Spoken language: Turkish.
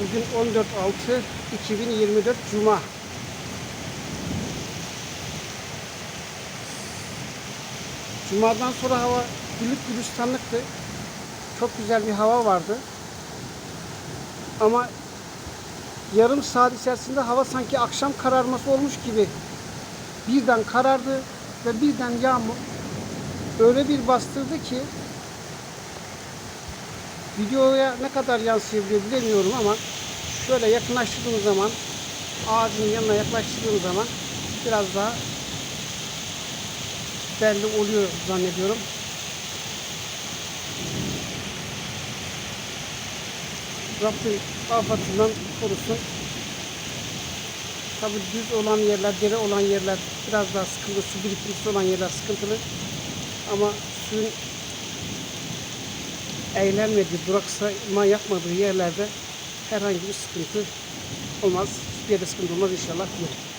Bugün 14.6.2024 Cuma. Cuma'dan sonra hava güllük gülistanlıktı. Çok güzel bir hava vardı. Ama yarım saat içerisinde hava sanki akşam kararması olmuş gibi birden karardı ve birden yağmur öyle bir bastırdı ki videoya ne kadar yansıyabiliyor bilemiyorum ama şöyle yakınlaştırdığım zaman ağacın yanına yaklaştırdığım zaman biraz daha belli oluyor zannediyorum. Rabbim afatından korusun. Tabi düz olan yerler, dere olan yerler biraz daha sıkıntı, su birikintisi olan yerler sıkıntılı. Ama suyun eğlenmediği, duraksama yapmadığı yerlerde herhangi bir sıkıntı olmaz. Hiçbir yerde sıkıntı olmaz inşallah diyelim.